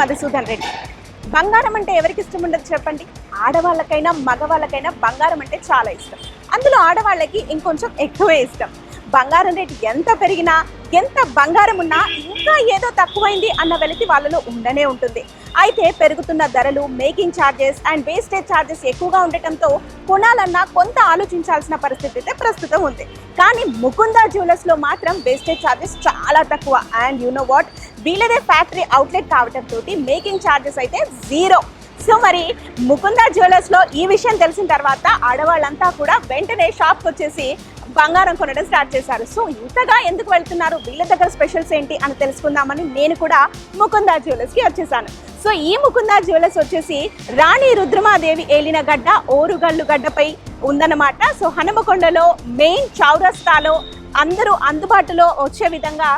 మధుసూదన్ రెడ్డి. బంగారం అంటే ఎవరికి ఇష్టం ఉండదు చెప్పండి? ఆడవాళ్ళకైనా మగవాళ్ళకైనా బంగారం అంటే చాలా ఇష్టం. అందులో ఆడవాళ్ళకి ఇంకొంచెం ఎక్కువే ఇష్టం. బంగారం రేటు ఎంత పెరిగినా ఎంత బంగారం ఉన్నా ఇంకా ఏదో తక్కువైంది అన్న వెలితి వాళ్ళలో ఉండనే ఉంటుంది. అయితే పెరుగుతున్న ధరలు making charges and wastage charges ఎక్కువగా ఉండటంతో కొనాలన్నా కొంత ఆలోచించాల్సిన పరిస్థితి అయితే ప్రస్తుతం ఉంది. కానీ ముకుందా జ్యువెలర్స్లో మాత్రం వేస్టేజ్ ఛార్జెస్ చాలా తక్కువ. And you know what? వీళ్ళదే factory outlet కావడంతో మేకింగ్ ఛార్జెస్ అయితే జీరో. సో మరి ముకుంద జ్యువెలర్స్లో ఈ విషయం తెలిసిన తర్వాత ఆడవాళ్ళంతా కూడా వెంటనే షాప్ వచ్చేసి బంగారం కొనడం స్టార్ట్ చేశారు. సో ఇంతగా ఎందుకు వెళ్తున్నారు? వీళ్ళ దగ్గర స్పెషల్స్ ఏంటి అని తెలుసుకుందామని నేను కూడా ముకుంద జ్యువెలర్స్కి వచ్చేసాను. సో ఈ ముకుంద జ్యువెలర్స్ వచ్చేసి రాణి రుద్రమాదేవి ఏలిన గడ్డ ఓరుగల్లు గడ్డపై ఉందన్నమాట. సో హనుమకొండలో మెయిన్ చౌరస్తాలో అందరూ అందుబాటులో వచ్చే విధంగా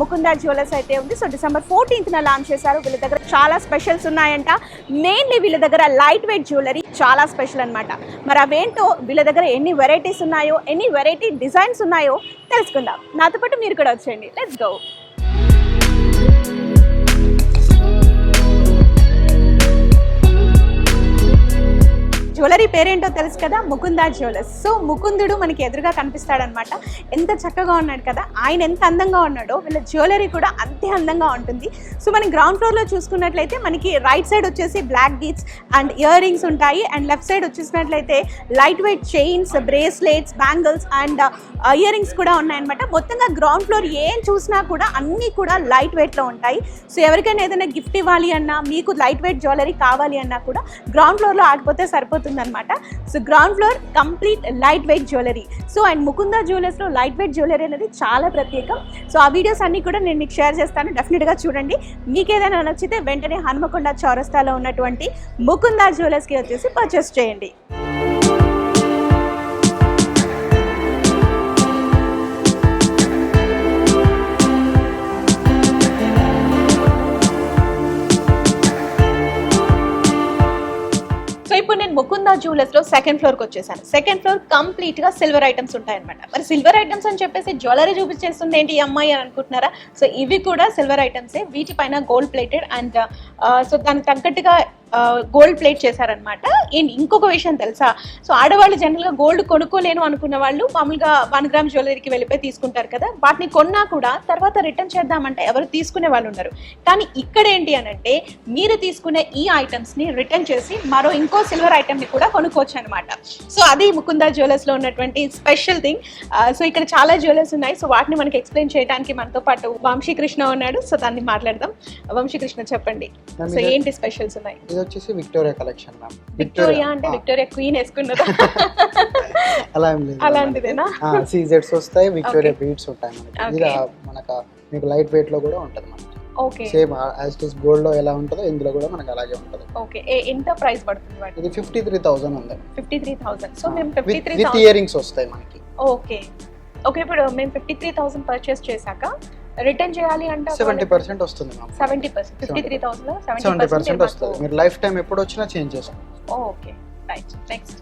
ముకుందా జ్యువెలర్స్ అయితే ఉంది. సో డిసెంబర్ ఫోర్టీన్త్న లాంచ్ చేశారు. వీళ్ళ దగ్గర చాలా స్పెషల్స్ ఉన్నాయంట. మెయిన్లీ వీళ్ళ దగ్గర లైట్ వెయిట్ జ్యువెలరీ చాలా స్పెషల్ అన్నమాట. మరి అవేంటో వీళ్ళ దగ్గర ఎన్ని వెరైటీస్ ఉన్నాయో ఎన్ని వెరైటీ డిజైన్స్ ఉన్నాయో తెలుసుకుందాం. నాతో పాటు మీరు కూడా వచ్చేయండి. లెట్స్ గో జ్యువెలరీ పేరేంటో తెలుసు కదా? ముకుందా జ్యువెలర్స్. సో ముకుందుడు మనకి ఎదురుగా కనిపిస్తాడనమాట. ఎంత చక్కగా ఉన్నాడు కదా? ఆయన ఎంత అందంగా ఉన్నాడో వీళ్ళ జ్యువెలరీ కూడా అంతే అందంగా ఉంటుంది. సో మనం గ్రౌండ్ ఫ్లోర్లో చూసుకున్నట్లయితే మనకి రైట్ సైడ్ వచ్చేసి black beads and earrings ఉంటాయి. And left side వచ్చేసినట్లయితే light weight chains bracelets bangles and earrings కూడా ఉన్నాయన్నమాట. మొత్తంగా గ్రౌండ్ ఫ్లోర్ ఏం చూసినా కూడా అన్నీ కూడా లైట్ వెయిట్లో ఉంటాయి. సో ఎవరికైనా ఏదైనా గిఫ్ట్ ఇవ్వాలి అన్నా మీకు లైట్ వెయిట్ జ్యువెలరీ కావాలి అన్నా కూడా గ్రౌండ్ ఫ్లోర్లో ఆగిపోతే సరిపోతుంది. అనమాట so ground floor complete light weight jewellery so and Mukunda జ్యువెలర్స్లో light weight jewellery అనేది చాలా ప్రత్యేకం. సో ఆ వీడియోస్ అన్నీ కూడా నేను మీకు షేర్ చేస్తాను. డెఫినెట్గా చూడండి. మీకు ఏదైనా నచ్చితే వెంటనే హనుమకొండ చౌరస్తాలో ఉన్నటువంటి ముకుందా జ్యువెలర్స్కి వచ్చేసి పర్చేస్ చేయండి. ఇప్పుడు నేను ముకుందా జ్యువెలర్స్లో సెకండ్ ఫ్లోర్కి వచ్చేసాను. సెకండ్ ఫ్లోర్ కంప్లీట్గా సిల్వర్ ఐటమ్స్ ఉంటాయన్నమాట. మరి సిల్వర్ ఐటమ్స్ అని చెప్పేసి జ్యువెలరీ చూపించేస్తుంది ఏంటి ఈ అమ్మాయి అని అనుకుంటున్నారా? సో ఇవి కూడా సిల్వర్ ఐటమ్సే వీటిపైన గోల్డ్ ప్లేటెడ్ అండ్ సో దానికి తగ్గట్టుగా గోల్డ్ ప్లేట్ చేశారనమాట ఇంకొక విషయం తెలుసా? సో ఆడవాళ్ళు జనరల్గా గోల్డ్ కొనుక్కోలేను అనుకున్న వాళ్ళు మామూలుగా వన్ గ్రామ్ జ్యువెలరీకి వెళ్ళిపోయి తీసుకుంటారు కదా? వాటిని కొన్నా కూడా తర్వాత రిటర్న్ చేద్దామంటే ఎవరు తీసుకునే వాళ్ళు ఉన్నారు కానీ ఇక్కడ ఏంటి అని అంటే మీరు తీసుకునే ఈ ఐటమ్స్ని రిటర్న్ చేసి మరో ఇంకో సిల్వర్ ఐటమ్ని కూడా కొనుక్కోవచ్చు అనమాట సో అది ముకుందా జ్యువెలర్స్లో ఉన్నటువంటి స్పెషల్ థింగ్ సో ఇక్కడ చాలా జ్యువెలర్స్ ఉన్నాయి. సో వాటిని మనకి ఎక్స్ప్లెయిన్ చేయడానికి మనతో పాటు వంశీకృష్ణ ఉన్నాడు. సో దాన్ని మాట్లాడదాం. వంశీకృష్ణ చెప్పండి. సో ఏంటి స్పెషల్స్ ఉన్నాయి? ఇది వచ్చేసి విక్టోరియా కలెక్షన్ మ్యామ్. విక్టోరియా అంటే విక్టోరియా క్వీన్ వేసుకున్నదా? అలా ఏం లేదు. అలాంటిదేనా? సీజెడ్స్ వస్తాయి విక్టోరియా. బీట్స్ ఉంటాయి మనకి. ఇది మనకు మీకు లైట్ వెయిట్లో కూడా ఉంటుంది మనకి. Okay. Same as it is గోల్డ్లో ఎలా ఉంటుందో ఇందులో కూడా మనకి అలాగే ఉంటుంది. ఓకే. ఎంత ప్రైస్ పడుతుంది ఇది ఫిఫ్టీ త్రీ థౌసండ్ ఉంది. ఫిఫ్టీ త్రీ థౌసండ్ సో మేము fifty three with thousand earrings వస్తాయి మనకి. ఓకే. ఓకే ఇప్పుడు మేము ఫిఫ్టీ త్రీ థౌసండ్ పర్చేస్ చేశాక రిటర్న్ చేయాలి అంటే సెవెంటీ పర్సెంట్ వస్తుంది seventy percent. Fifty three thousand seventy percent వస్తుంది. మీరు లైఫ్ టైం ఎప్పుడు వచ్చినా చేంజ్ చేసుకోండి ఓకే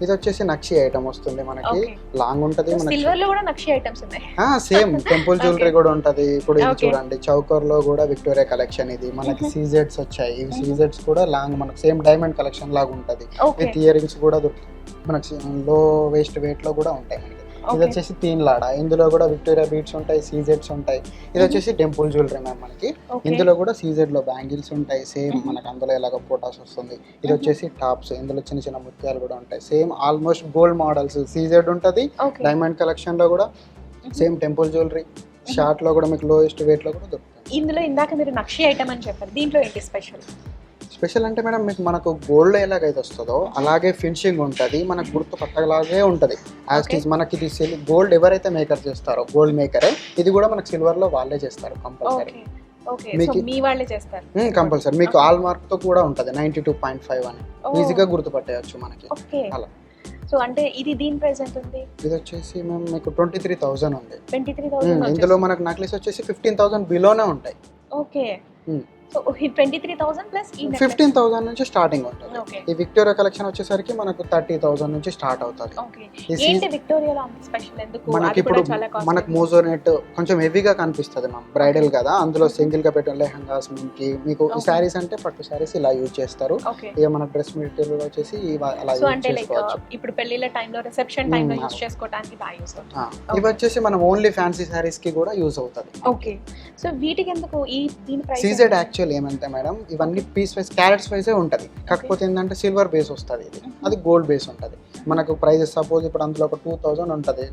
ఇది వచ్చేసి నక్షి ఐటమ్ వస్తుంది మనకి. లాంగ్ ఉంటది మనకి. సిల్వర్లో కూడా నక్షి ఐటమ్స్ ఉన్నాయి. సేమ్. టెంపుల్ జ్యువెలరీ కూడా ఉంటది. ఇప్పుడు ఇది. చూడండి. చౌకర్లో కూడా విక్టోరియా కలెక్షన్ ఇది. మనకి. సీజెడ్స్ వచ్చాయి. ఇవి సీజెడ్స్ కూడా లాంగ్ మనకి సేమ్ డైమండ్ కలెక్షన్ లాగా ఉంటది. విత్ ఇయర్ రింగ్స్ కూడా మనకి లో వేస్ట్ వెయిట్లో కూడా ఉంటాయి ఇది వచ్చేసి తీన్ లాడ? ఇందులో కూడా విక్టోరియా బీట్స్ ఉంటాయి సీజెడ్స్ ఉంటాయి. ఇది వచ్చేసి టెంపుల్ జ్యువెలరీ మ్యామ్ మనకి. ఇందులో కూడా సీజెడ్లో బ్యాంగిల్స్ ఉంటాయి సేమ్ Mhm. మనకి అందులో ఎలాగ ఫోటాస్ వస్తుంది. ఇది Mhm. వచ్చేసి టాప్స్ ఇందులో చిన్న చిన్న ముత్యాలు కూడా ఉంటాయి. Same almost gold models CZ ఉంటది డైమండ్ కలెక్షన్లో కూడా సేమ్ టెంపుల్ జ్యువెలరీ షార్ట్లో కూడా మీకు లోయెస్ట్ వెయిట్లో కూడా దొరుకుతుంది. ఇందులో ఇందాక మీరు నక్షి ఐటమ్ అని చెప్పారు దీంట్లో ఏంటి స్పెషల్ స్పెషల్ అంటే మేడం మీకు మనకు గోల్డ్ ఎలాగైతే వస్తుందో అలాగే ఫినిషింగ్ ఉంటుంది మనకు గుర్తు పట్టలాగే ఉంటుంది. యాజ్. ఇస్ మనకి ఇది సిల్ గోల్డ్ ఎవరైతే మేకర్ చేస్తారో గోల్డ్ మేకరే ఇది కూడా మనకు సిల్వర్లో వాళ్ళే చేస్తారు కంపల్సరీ. మీకు- మీ వాళ్ళే చేస్తారు. కంపల్సరీ. మీకు. ఆల్ మార్క్తో కూడా ఉంటుంది నైన్టీ టూ పాయింట్ ఫైవ్ అని. ఈజీగా గుర్తుపట్టేయచ్చు మనకి. ఓకే. అలా. సో అంటే ఇది దీని ప్రైస్ ఎంత ఉంది ఇది వచ్చేసి మేము మీకు ట్వంటీ త్రీ థౌసండ్ ఉంది. ట్వంటీ త్రీ ఉమ్, ఇందులో థౌసండ్ మనకు నక్లీస్ వచ్చేసి ఫిఫ్టీన్ థౌసండ్ బిలోనే ఉంటాయి. Okay. So twenty three thousand plus fifteen thousand నుంచి స్టార్టింగ్ ఉంటుంది. ఈ విక్టోరియా కలెక్షన్ వచ్చేసరికి మనకు థర్టీ థౌసండ్ నుంచి స్టార్ట్ అవుతుంది. ఏంటి సీజన్ విక్టోరియాలో అంత స్పెషల్ ఎందుకు? మనకి ఇప్పుడు మనకు మోజో నెట్ కొంచెం హెవీగా కనిపిస్తుంది మ్యామ్ బ్రైడల్ కదా. అందులో సింగిల్గా పెట్టిన లెహంగాస్కి మీకు ఈ. శారీస్ అంటే పట్టు శారీస్ ఇలా యూజ్ చేస్తారు. ఇక మన డ్రెస్ మెటీరియల్ వచ్చేసి అలా యూజ్ అంటే లైక్ చేసుకోవచ్చు. ఇప్పుడు పెళ్ళిళ్ళ టైంలో రిసెప్షన్ టైంలో Hmm, యూస్ అవును. చేసుకోవడానికి బాగా యూస్ అవుతుంది. ఇవి వచ్చేసి మనం ఓన్లీ ఫ్యాన్సీ శారీస్కి కూడా యూజ్ అవుతుంది. ఓకే సో వీటికి ఎందుకు ఈ దీని ప్రైస్ సీజెడ్ యాక్చువల్ ఏమంటే మేడం ఇవన్నీ పీస్ వైజ్ క్యారెట్స్ వైజే ఉంటుంది. కాకపోతే ఏంటంటే సిల్వర్ బేస్ వస్తుంది ఇది. అది గోల్డ్ బేస్ ఉంటుంది. మనకు ప్రైజెస్ సపోజ్ ఇప్పుడు అందులో ఒక టూ థౌజండ్ ఉంటుంది.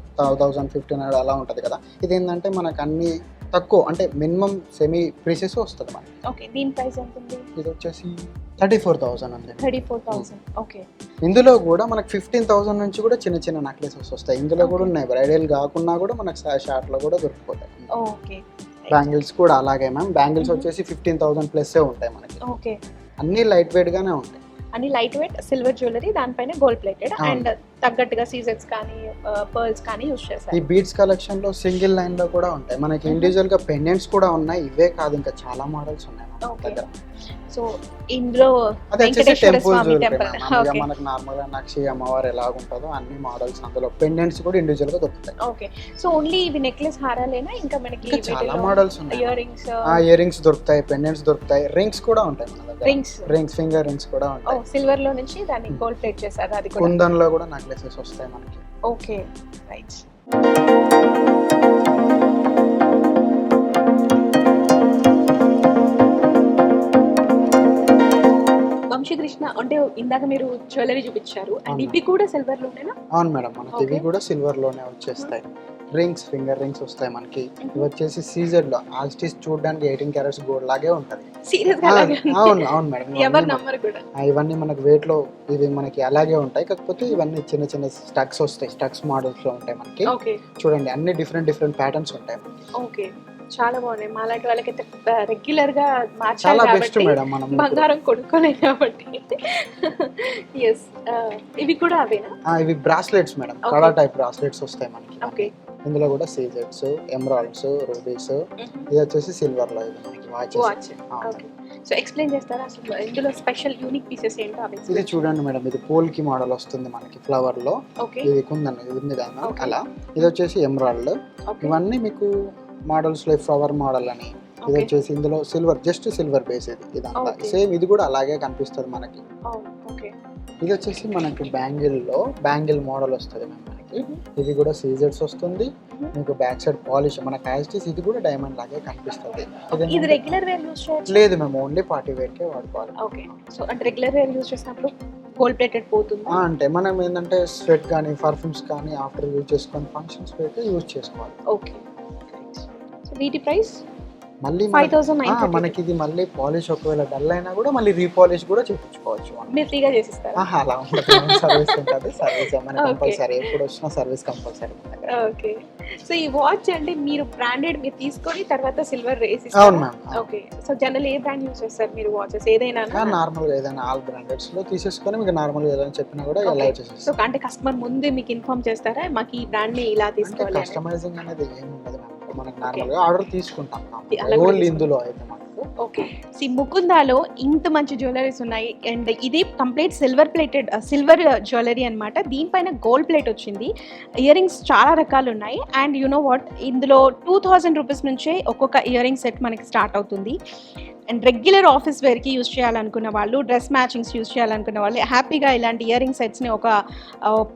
థౌజండ్ ఫిఫ్టీన్ హండ్రెడ్ అలా ఉంటుంది కదా. ఇది ఏంటంటే మనకు అన్ని తక్కువ అంటే మినిమం సెమీ ప్రీసెస్ వస్తుంది మనకి. ఓకే దీని ప్రైస్ ఎంత ఉంది ఇది వచ్చేసి థర్టీ ఫోర్ థౌసండ్ అండి. థర్టీ ఫోర్ థౌసండ్ ఓకే ఇందులో కూడా మనకు ఫిఫ్టీన్ థౌసండ్ నుంచి కూడా చిన్న చిన్న నెక్లెసెస్ వస్తాయి. ఇందులో కూడా. ఉన్నాయి. బ్రైడల్ కాకుండా కూడా మనకు షార్ట్లో కూడా దొరికిపోతాయి. ఓకే బ్యాంగిల్స్ కూడా అలాగే మ్యామ్. బ్యాంగిల్స్. వచ్చేసి ఫిఫ్టీన్ థౌసండ్ ప్లస్ ఉంటాయి మనకి. ఓకే. అన్ని లైట్ వెయిట్ గానే ఉంటాయి. అని లైట్ వెయిట్ సిల్వర్ జ్యువెలరీ దానిపైన గోల్డ్ ప్లేటెడ్. అండ్ తగ్గట్టుగా సీజెట్స్ కానీ పర్ల్స్ కానీ యూస్ ఈ చేస్తారు. బీడ్స్ కలెక్షన్లో సింగిల్ లైన్లో కూడా ఉంటాయి. మనకి. ఇండివిజువల్గా పెండెంట్స్ కూడా ఉన్నాయి. ఇవే కాదు ఇంకా చాలా మోడల్స్ ఉన్నాయి సో ఇందులో వెంకటేశ్వర స్వామి టెంపుల్ ఓకే మనకు నార్మల్గా నక్షి అమ్మవారు ఎలా ఉంటుందో అన్ని మోడల్స్ అందులో. పెండెంట్స్ కూడా ఇండివిజువల్గా దొరుకుతాయి. ఓకే సో ఓన్లీ ఇవి నెక్లెస్ హారాలేనా? ఇంకా మనకి చాలా మోడల్స్ ఉన్నాయి. ఇయర్ రింగ్స్ ఆ ఇయర్ రింగ్స్ దొరుకుతాయి పెండెంట్స్ దొరుకుతాయి. రింగ్స్ కూడా ఉంటాయి మన దగ్గర. రింగ్స్ రింగ్స్ ఫింగర్ రింగ్స్ కూడా ఓ ఉంటాయి సిల్వర్లో నుంచి దాన్ని గోల్డ్ ప్లేట్ చేశారు అది కూడా. కుందన్లో కూడా నెక్లెసెస్ వస్తాయి మనకి. ఓకే రైట్ వంశీకృష్ణ అంటే ఇందాక మీరు జ్యువెలరీ చూపించారు. అండ్. ఇవి కూడా సిల్వర్ లోనేనా? అవును మేడం మనకి ఇవి. కూడా సిల్వర్లోనే వచ్చేస్తాయి. రింగ్స్ ఫింగర్ రింగ్స్ వస్తాయి మనకి. ఇవి వచ్చేసి సీజర్లో ఆల్స్టిస్ చూడడానికి ఎయిటీన్ క్యారెట్స్ గోల్డ్ లాగే ఉంటది. అవును అవును మేడం. ఎవరు ఇవన్నీ మనకి వెయిట్లో ఇవి మనకి అలాగే ఉంటాయి. కాకపోతే ఇవన్నీ చిన్న చిన్న స్టక్స్ వస్తాయి. స్టక్స్ మోడల్స్లో ఉంటాయి మనకి. ఓకే చూడండి అన్ని డిఫరెంట్ డిఫరెంట్ ప్యాటర్న్స్ ఉంటాయి. ఓకే చాలా బాగున్నాయి. మాలాంటి వాళ్ళకైతే రెగ్యులర్గా మార్చాలి కాబట్టి. బంగారం కొనుక్కోలేదు కాబట్టి. ఎస్ ఇవి కూడా అవేనా? ఇవి bracelets madam. Kada type bracelets వస్తాయి మనకి. ఓకే ఇందులో కూడా సీజెట్స్ ఎమరాల్డ్స్ రూబీస్ ఇది వచ్చేసి సిల్వర్లో ఇది మనకి వాచెస్ సో ఎక్స్ప్లెయిన్ చేస్తారా అసలు ఇందులో స్పెషల్ యూనిక్ పీసెస్ ఏంటో అవి? ఇది చూడండి మేడం. ఇది పోల్కి మోడల్ వస్తుంది మనకి ఫ్లవర్లో. ఇది కుందన్ ఇది ఉంది కదా. అలా. ఇది వచ్చేసి ఎమరాల్డ్ ఇవన్నీ మీకు మోడల్స్లో ఫ్లవర్ మోడల్ అని ఇది వచ్చేసి ఇందులో సిల్వర్ జస్ట్ సిల్వర్ బేస్ ఇది ఇదంతా. సేమ్ ఇది కూడా అలాగే కనిపిస్తుంది మనకి. ఓకే. ఇది వచ్చేసి మనకి బ్యాంగిల్లో బ్యాంగిల్ మోడల్ వస్తుంది మ్యామ్ మనకి. ఇది కూడా సీజర్స్ వస్తుంది. మీకు బ్యాక్ సైడ్ పాలిష్ మన యాజిటీస్ ఇది కూడా డైమండ్ లాగే కనిపిస్తుంది. ఇది రెగ్యులర్ వేర్ యూస్ లేదు మేము ఓన్లీ పార్టీ వేర్ కే వాడుకోవాలి. ఓకే. సో అంటే రెగ్యులర్ వేర్ యూస్ చేసినప్పుడు గోల్డ్ ప్లేటెడ్ పోతుంది. అంటే మనం ఏంటంటే స్వెట్ కానీ పర్ఫ్యూమ్స్ కానీ ఆఫ్టర్ యూజ్ చేసుకొని ఫంక్షన్స్ పెట్టి యూజ్ చేసుకోవాలి. ఓకే. వీటి ప్రైస్? మళ్ళీ ఫైవ్ మనకి- ఇది మళ్ళీ పాలిష్ ఒకవేళ డల్ అయినా కూడా మళ్ళీ రీపాలిష్ కూడా చేయించుకోవచ్చు. మీరు ఫ్రీగా చేసిస్తారు? ఆహా, అలా ఉంటుంది సర్వీస్ ఉంటుంది సర్వీస్ మన. కంపల్సరీ. ఎప్పుడు వచ్చినా సర్వీస్ కంపల్సరీ ఓకే. సో ఈ వాచ్ అంటే మీరు బ్రాండెడ్ మీరు తీసుకొని తర్వాత సిల్వర్ రేస్ అవును మ్యామ్ ఓకే. సో జనరల్ ఏ బ్రాండ్ యూస్ చేస్తారు మీరు వాచెస్? ఏదైనా నార్మల్ ఏదైనా ఆల్ బ్రాండెడ్స్లో తీసేసుకొని మీకు నార్మల్ ఏదైనా చెప్పినా కూడా. ఎలా సో చేసేస్తాం. అంటే కస్టమర్ ముందే మీకు ఇన్ఫార్మ్ చేస్తారా? మాకు ఈ బ్రాండ్ని ఇలా తీసుకోవాలి. కస్టమైజింగ్ అనేది ఏమి ఉండదు మ్యామ్. ఆర్డర్ తీసుకుంటాం ఓన్లీ. ఇందులో అయితే ఓకే సి ముకుందాలో ఇంత మంచి జ్యువెలరీస్ ఉన్నాయి. అండ్ ఇది complete silver plated silver jewellery అన్నమాట. దీనిపైన గోల్డ్ ప్లేట్ వచ్చింది. ఇయర్ రింగ్స్ చాలా రకాలు ఉన్నాయి. అండ్ యు నో వాట్ ఇందులో టూ థౌజండ్ రూపీస్ నుంచే ఒక్కొక్క ఇయర్ రింగ్ సెట్ మనకి స్టార్ట్ అవుతుంది. అండ్ రెగ్యులర్ ఆఫీస్ వేర్కి యూస్ చేయాలనుకున్న వాళ్ళు డ్రెస్ మ్యాచింగ్స్ యూజ్ చేయాలనుకున్న వాళ్ళు హ్యాపీగా ఇలాంటి ఇయర్ రింగ్ సెట్స్ని ఒక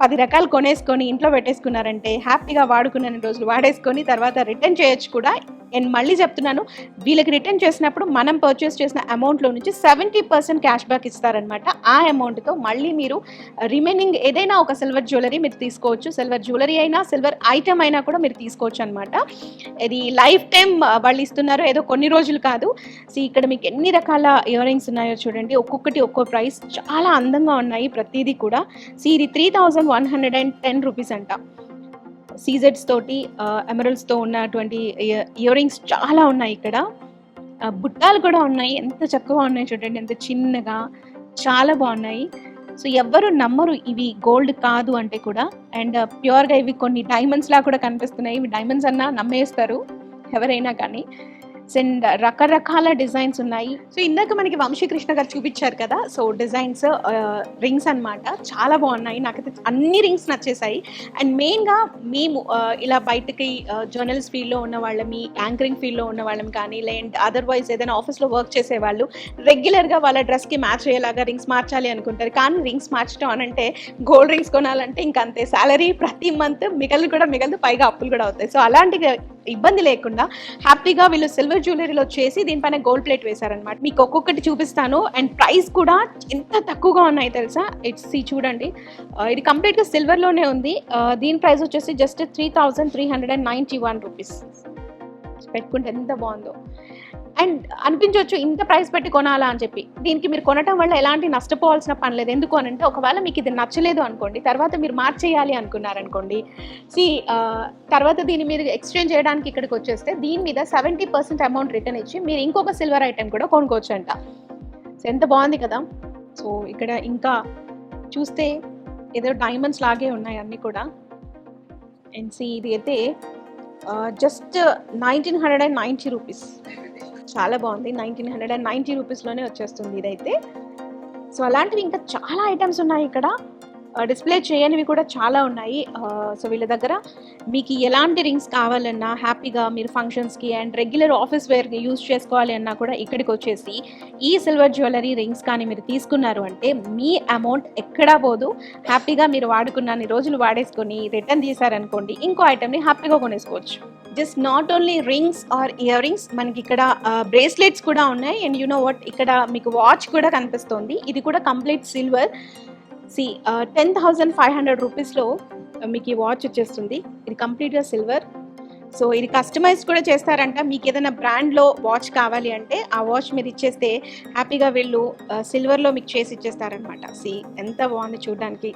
పది రకాలు కొనేసుకొని ఇంట్లో పెట్టేసుకున్నారంటే హ్యాపీగా వాడుకున్న రోజులు వాడేసుకొని తర్వాత రిటర్న్ చేయొచ్చు కూడా. నేను మళ్ళీ చెప్తున్నాను వీళ్ళకి రిటర్న్ చేసినప్పుడు మనం పర్చేస్ చేసిన అమౌంట్లో నుంచి సెవెంటీ పర్సెంట్ క్యాష్ బ్యాక్ ఇస్తారనమాట ఆ అమౌంట్తో మళ్ళీ మీరు రిమైనింగ్ ఏదైనా ఒక సిల్వర్ జ్యువెలరీ మీరు తీసుకోవచ్చు. సిల్వర్ జ్యువెలరీ అయినా సిల్వర్ ఐటమ్ అయినా కూడా మీరు తీసుకోవచ్చు అనమాట ఇది లైఫ్ టైం వాళ్ళు ఇస్తున్నారు ఏదో కొన్ని రోజులు కాదు. సో ఇక్కడ ఇక్కడ మీకు ఎన్ని రకాల ఇయర్ రింగ్స్ ఉన్నాయో చూడండి. ఒక్కొక్కటి ఒక్కో ప్రైస్ చాలా అందంగా ఉన్నాయి. ప్రతిదీ కూడా. సో ఇది three thousand one hundred and ten rupees అంట. సీజెడ్స్ తోటి ఎమరల్స్తో ఉన్నటువంటి ఇయర్ రింగ్స్ చాలా ఉన్నాయి ఇక్కడ. బుట్టాలు కూడా ఉన్నాయి. ఎంత చక్కగా ఉన్నాయి చూడండి. ఎంత చిన్నగా చాలా బాగున్నాయి. సో ఎవ్వరు నమ్మరు ఇవి గోల్డ్ కాదు అంటే కూడా. అండ్ ప్యూర్గా uh, ఇవి కొన్ని డైమండ్స్ లా కూడా కనిపిస్తున్నాయి. ఇవి డైమండ్స్ అన్నా నమ్మేస్తారు. ఎవరైనా కానీ. అండ్ రకరకాల డిజైన్స్ ఉన్నాయి. సో ఇందాక మనకి వంశీకృష్ణ గారు చూపించారు కదా సో డిజైన్స్ రింగ్స్ అన్నమాట చాలా బాగున్నాయి. నాకైతే అన్ని రింగ్స్ నచ్చేసాయి. అండ్ మెయిన్గా మేము ఇలా బయటకి జర్నలిస్ట్ ఫీల్డ్లో ఉన్న వాళ్ళమి యాంకరింగ్ ఫీల్డ్లో ఉన్న వాళ్ళం కానీ లేదంటే అదర్వైజ్ ఏదైనా ఆఫీస్లో వర్క్ చేసే వాళ్ళు రెగ్యులర్గా వాళ్ళ డ్రెస్కి మ్యాచ్ అయ్యేలాగా రింగ్స్ మార్చాలి అనుకుంటారు. కానీ రింగ్స్ మార్చడం అని అంటే గోల్డ్ రింగ్స్ కొనాలంటే ఇంకా అంతే. శాలరీ ప్రతి మంత్ మిగలు కూడా మిగలదు పైగా అప్పులు కూడా అవుతాయి. సో అలాంటి ఇబ్బంది లేకుండా హ్యాపీగా వీళ్ళు సిల్వర్ జ్యువెలరీలో చేసి దీనిపైన గోల్డ్ ప్లేట్ వేశారనమాట మీకు ఒక్కొక్కటి చూపిస్తాను. అండ్ ప్రైస్ కూడా ఎంత తక్కువగా ఉన్నాయి తెలుసా? ఇట్స్ ఈ చూడండి. Uh, ఇది కంప్లీట్గా సిల్వర్లోనే ఉంది. Uh, దీని ప్రైస్ వచ్చేసి just three thousand three hundred and ninety one rupees పెట్టుకుంటే ఎంత బాగుందో. అండ్ అనిపించవచ్చు ఇంత ప్రైస్ పెట్టి కొనాలా అని చెప్పి. దీనికి మీరు కొనటం వల్ల ఎలాంటి నష్టపోవాల్సిన పని లేదు. ఎందుకు అని అంటే ఒకవేళ మీకు ఇది నచ్చలేదు అనుకోండి తర్వాత మీరు మార్చేయాలి అనుకున్నారనుకోండి. సి తర్వాత దీన్ని మీరు ఎక్స్చేంజ్ చేయడానికి ఇక్కడికి వచ్చేస్తే దీని మీద సెవెంటీ పర్సెంట్ అమౌంట్ రిటర్న్ ఇచ్చి మీరు ఇంకొక సిల్వర్ ఐటెం కూడా కొనుక్కోవచ్చు అంట సో ఎంత బాగుంది కదా? సో ఇక్కడ ఇంకా చూస్తే ఏదో డైమండ్స్ లాగే ఉన్నాయి అన్నీ కూడా. అండ్ సి ఇది అయితే just nineteen hundred and ninety rupees చాలా బాగుంది. నైన్టీన్ హండ్రెడ్ అండ్ నైంటీ రూపీస్లోనే వచ్చేస్తుంది ఇదైతే. సో అలాంటివి ఇంకా చాలా ఐటమ్స్ ఉన్నాయి ఇక్కడ. డిస్ప్లే చేయనివి కూడా చాలా ఉన్నాయి. సో వీళ్ళ దగ్గర మీకు ఎలాంటి రింగ్స్ కావాలన్నా హ్యాపీగా మీరు ఫంక్షన్స్కి అండ్ రెగ్యులర్ ఆఫీస్ వేర్కి యూజ్ చేసుకోవాలి అన్నా కూడా ఇక్కడికి వచ్చేసి ఈ సిల్వర్ జ్యువెలరీ రింగ్స్ కానీ మీరు తీసుకున్నారు అంటే మీ అమౌంట్ ఎక్కడా పోదు. హ్యాపీగా మీరు వాడుకున్నన్ని రోజులు వాడేసుకొని రిటర్న్ తీసారనుకోండి ఇంకో ఐటెంని హ్యాపీగా కొనేసుకోవచ్చు. Just not only rings or ear rings మనకి ఇక్కడ బ్రేస్లెట్స్ కూడా ఉన్నాయి. అండ్ యు నో వాట్ ఇక్కడ మీకు వాచ్ కూడా కనిపిస్తుంది. ఇది కూడా complete silver. See ten thousand five hundred రూపీస్లో మీకు ఈ వాచ్ వచ్చేస్తుంది. ఇది కంప్లీట్గా సిల్వర్ సో ఇది కస్టమైజ్ కూడా చేస్తారంట. మీకు ఏదైనా బ్రాండ్లో వాచ్ కావాలి అంటే ఆ వాచ్ మీరు ఇచ్చేస్తే హ్యాపీగా వీళ్ళు uh, సిల్వర్లో మీకు చేసి ఇచ్చేస్తారనమాట సి ఎంత బాగుంది చూడడానికి.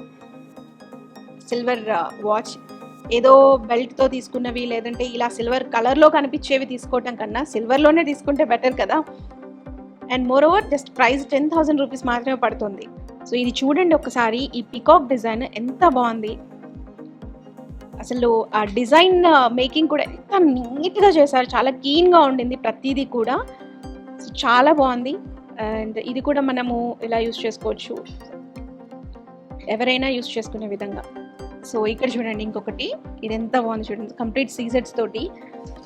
సిల్వర్ వాచ్ ఏదో బెల్ట్తో తీసుకున్నవి లేదంటే ఇలా సిల్వర్ కలర్లో కనిపించేవి తీసుకోవటం కన్నా సిల్వర్లోనే తీసుకుంటే బెటర్ కదా. And moreover just price ten thousand rupees మాత్రమే పడుతుంది. సో ఇది చూడండి ఒకసారి ఈ పికాక్ డిజైన్ ఎంత బాగుంది. అసలు ఆ డిజైన్ మేకింగ్ కూడా ఎంత నీట్గా చేశారు. చాలా క్లీన్గా ఉండింది ప్రతిదీ కూడా. సో చాలా బాగుంది. అండ్ ఇది కూడా మనము ఇలా యూస్ చేసుకోవచ్చు. ఎవరైనా యూస్ చేసుకునే విధంగా. సో ఇక్కడ చూడండి ఇంకొకటి. ఇది ఎంత బాగుంది చూడండి. కంప్లీట్ సీజెట్స్ తోటి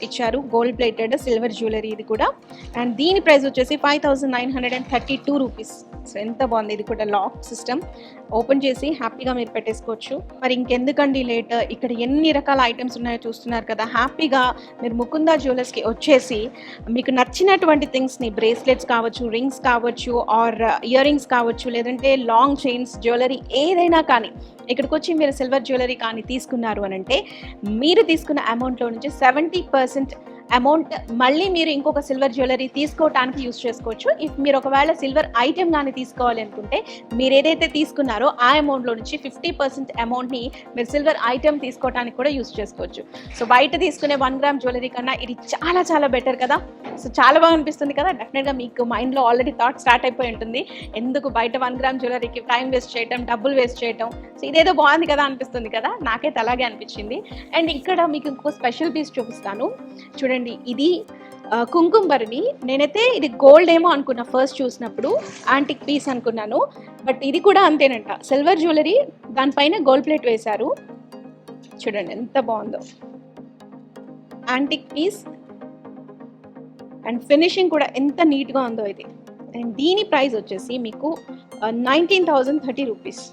ఇచ్చారు. గోల్డ్ ప్లేటెడ్ సిల్వర్ జ్యువెలరీ ఇది కూడా. అండ్ దీని ప్రైస్ వచ్చేసి five thousand nine hundred and thirty two rupees so ఎంత బాగుంది. ఇది కూడా లాక్ సిస్టమ్ ఓపెన్ చేసి హ్యాపీగా మీరు పెట్టేసుకోవచ్చు. మరి ఇంకెందుకండి లేట్ ఇక్కడ ఎన్ని రకాల ఐటమ్స్ ఉన్నాయో చూస్తున్నారు కదా. హ్యాపీగా మీరు ముకుందా జ్యువెలర్స్కి వచ్చేసి మీకు నచ్చినటువంటి థింగ్స్ని బ్రేస్లెట్స్ కావచ్చు రింగ్స్ కావచ్చు ఆర్ ఇయర్ రింగ్స్ కావచ్చు లేదంటే లాంగ్ చైన్స్ జ్యువెలరీ ఏదైనా కానీ ఇక్కడికి వచ్చి మీరు సిల్వర్ జ్యువెలరీ కానీ తీసుకున్నారు అని అంటే మీరు తీసుకున్న అమౌంట్లో నుంచి సెవెంటీ పర్సెంట్ అమౌంట్ మళ్ళీ మీరు ఇంకొక సిల్వర్ జ్యువెలరీ తీసుకోవడానికి యూస్ చేసుకోవచ్చు. ఇఫ్ మీరు ఒకవేళ సిల్వర్ ఐటెం కానీ తీసుకోవాలి అనుకుంటే మీరు ఏదైతే తీసుకున్నారో ఆ అమౌంట్లో నుంచి ఫిఫ్టీ పర్సెంట్ అమౌంట్ని మీరు సిల్వర్ ఐటెం తీసుకోవడానికి కూడా యూస్ చేసుకోవచ్చు. సో బయట తీసుకునే వన్ గ్రామ్ జ్యువెలరీ కన్నా ఇది చాలా చాలా బెటర్ కదా. సో చాలా బాగా అనిపిస్తుంది కదా. డెఫినెట్గా మీకు మైండ్లో ఆల్రెడీ థాట్ స్టార్ట్ అయిపోయి ఉంటుంది. ఎందుకు బయట వన్ గ్రామ్ జ్యువెలరీకి టైం వేస్ట్ చేయటం డబ్బులు వేస్ట్ చేయటం? సో ఇదేదో బాగుంది కదా అనిపిస్తుంది కదా. నాకైతే అలాగే అనిపించింది. అండ్ ఇక్కడ మీకు ఇంకో స్పెషల్ పీస్ చూపిస్తాను. చూడండి. ఇది కుంకుమ భరణి నేనైతే ఇది గోల్డ్ ఏమో అనుకున్నా ఫస్ట్ చూసినప్పుడు యాంటిక్ పీస్ అనుకున్నాను. బట్ ఇది కూడా అంతేనంట. సిల్వర్ జ్యువెలరీ దానిపైన గోల్డ్ ప్లేట్ వేశారు. చూడండి ఎంత బాగుందో. యాంటిక్ పీస్ అండ్ ఫినిషింగ్ కూడా ఎంత నీట్గా ఉందో ఇది. అండ్ దీని ప్రైస్ వచ్చేసి మీకు నైన్టీన్ థౌజండ్ థర్టీ రూపీస్